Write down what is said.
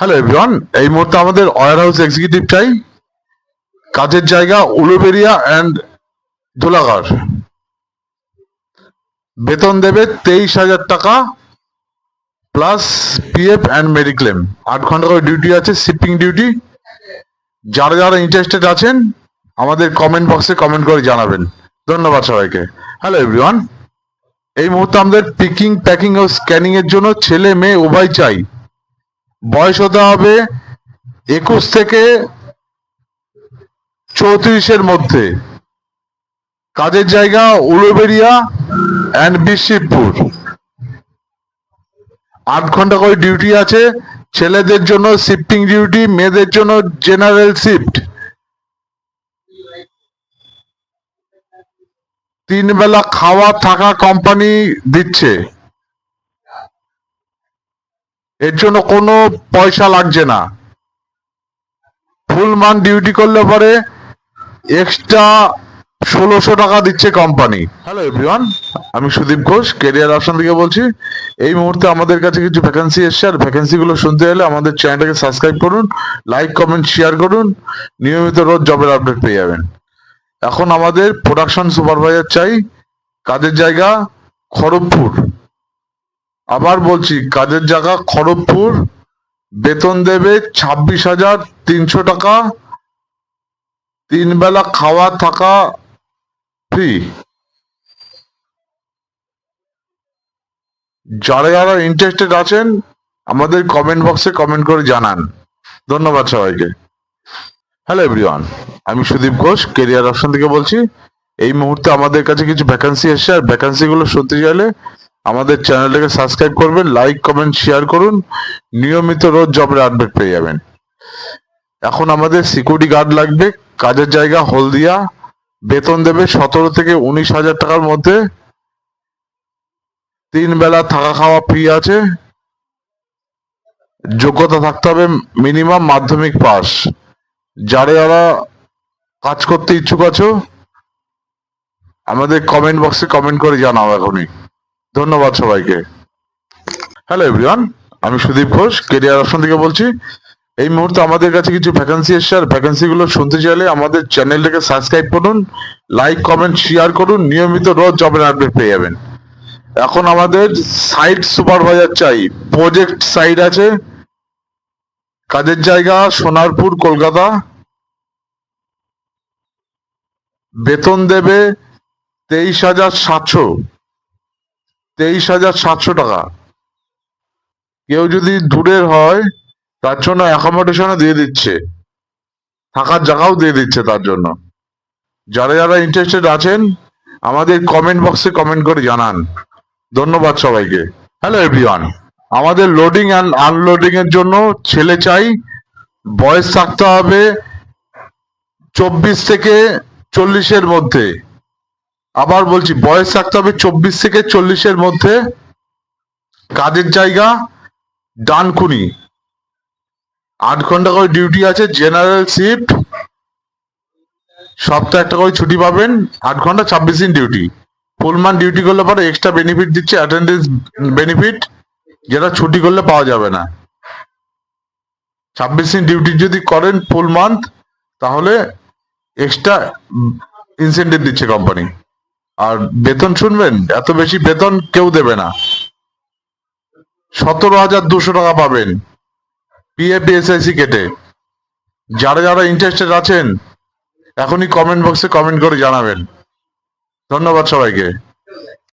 Hello everyone এই মুহূর্তে আমাদের ওয়ার হাউস এক্সিকিউটিভ চাই কাজের জায়গা উলুবেরিয়া অ্যান্ড ধুলাগড় বেতন দেবে তেইশ হাজার টাকা প্লাস পিএফ অ্যান্ড মেডিক্লেম আট ঘণ্টা করে ডিউটি আছে শিপিং ডিউটি যারা যারা ইন্টারেস্টেড আছেন, আমাদের কমেন্ট বক্সে কমেন্ট করে জানাবেন। ধন্যবাদ সবাইকে। হ্যালো এভরিওয়ান এই মুহূর্তে আমাদের পিকিং প্যাকিং ও স্ক্যানিং এর জন্য ছেলে, মেয়ে উভয় চাই। বয়স হতে হবে একুশ থেকে চৌত্রিশের মধ্যে। কাজের জায়গা উলুবেরিয়া অ্যান্ড বিশিবপুর। আট ঘণ্টা করে ডিউটি আছে, ছেলেদের জন্য শিফটিং ডিউটি মেয়েদের জন্য জেনারেল শিফট তিন বেলা খাওয়া থাকা কোম্পানি দিচ্ছে। এর জন্য কোনো পয়সা লাগছে না। ফুল মান ডিউটি করলে পরে এক্সট্রা ষোলোশো টাকা দিচ্ছে কোম্পানি হ্যালো এভরিওয়ান আমি সুদীপ ঘোষ কেরিয়ার অপশন থেকে বলছি। এই মুহূর্তে আমাদের কাছে কিছু ভ্যাকেন্সি এসছে, আর ভ্যাকেন্সি গুলো শুনতে হলে আমাদের চ্যানেলটাকে সাবস্ক্রাইব করুন লাইক কমেন্ট শেয়ার করুন। নিয়মিত রোজ জবের আপডেট পেয়ে যাবেন। এখন আমাদের প্রোডাকশন সুপারভাইজার চাই, কাজের জায়গা খড়গপুর। আবার বলছি, কাজের জায়গা খড়গপুর, বেতন দেবে ছাব্বিশ হাজার তিনশো টাকা তিন বেলা খাওয়া থাকা ফ্রি যারা যারা ইন্টারেস্টেড আছেন, আমাদের কমেন্ট বক্সে কমেন্ট করে জানান। ধন্যবাদ সবাইকে। হ্যালো এভরিওয়ান আমি সুদীপ ঘোষ কেরিয়ার অপশন থেকে বলছি। এই মুহূর্তে আমাদের কাছে কিছু ভ্যাকান্সি এসছে, আর ভ্যাকান্সি গুলো শুনতে চাইলে আমাদের চ্যানেলটাকে সাবস্ক্রাইব করবেন লাইক কমেন্ট শেয়ার করুন। নিয়মিত রোজ জবের আপডেট পেয়ে যাবেন। এখন আমাদের সিকিউরিটি গার্ড লাগবে। কাজের জায়গা হলদিয়া। বেতন দেবে সতেরো থেকে উনিশ হাজার টাকার মধ্যে। তিন বেলা থাকা খাওয়া ফ্রি আছে। যোগ্যতা থাকতে হবে মিনিমাম মাধ্যমিক পাস যারা যারা কাজ করতে ইচ্ছুক আছো, আমাদের কমেন্ট বক্সে কমেন্ট করে জানাও এখনই। ধন্যবাদ সবাইকে। হ্যালো এভরিওয়ান আমি সুদীপ ঘোষ কেরিয়ার অপশন থেকে বলছি। এই মুহূর্তে আমাদের কাছে কিছু ভ্যাকেন্সি এসছে, আর ভ্যাকেন্সি গুলো শুনতে চাইলে আমাদের চ্যানেলটাকে সাবস্ক্রাইব করুন লাইক কমেন্ট শেয়ার করুন, নিয়মিত রোজ জবের আপডেট পেয়ে যাবেন। এখন আমাদের সাইট সুপারভাইজার চাই প্রজেক্ট সাইট আছে। কাজের জায়গা সোনারপুর, কলকাতা। বেতন দেবে তেইশ হাজার সাতশো। তেইশ হাজার সাতশো টাকা। কেউ যদি দূরের হয়, তার জন্য অ্যাকোমোডেশনও দিয়ে দিচ্ছে। থাকার জায়গাও দিয়ে দিচ্ছে তার জন্য। যারা যারা ইন্টারেস্টেড আছেন, আমাদের কমেন্ট বক্সে কমেন্ট করে জানান। ধন্যবাদ সবাইকে। হ্যালো এভরিওয়ান আমাদের লোডিং অ্যান্ড আনলোডিং এর জন্য ছেলে চাই, বয়স থাকতে হবে চব্বিশ থেকে চল্লিশের মধ্যে। আবার বলছি, বয়স থাকতে হবে চব্বিশ থেকে চল্লিশের মধ্যে। কাজের জায়গা, ডানকুনি। আট ঘণ্টা করে ডিউটি আছে জেনারেল শিফট সপ্তাহে একটা করে ছুটি পাবেন, আট ঘণ্টা ছাব্বিশ দিন ডিউটি ফুলমান ডিউটি করলে পরে এক্সট্রা বেনিফিট দিচ্ছে অ্যাটেন্ডেন্স বেনিফিট যেটা ছুটি করলে পাওয়া যাবে না। ছাব্বিশ দিন ডিউটি যদি করেন ফুল মান্থ তাহলে এক্সট্রা ইনসেন্টিভ দিচ্ছে কোম্পানি আর বেতন শুনবেন, এত বেশি বেতন কেউ দেবে না। সতেরো হাজার দুশো টাকা পাবেন পিএপিএসআইসি কেটে যারা যারা ইন্টারেস্টেড আছেন, এখনই কমেন্ট বক্সে কমেন্ট করে জানাবেন। ধন্যবাদ সবাইকে।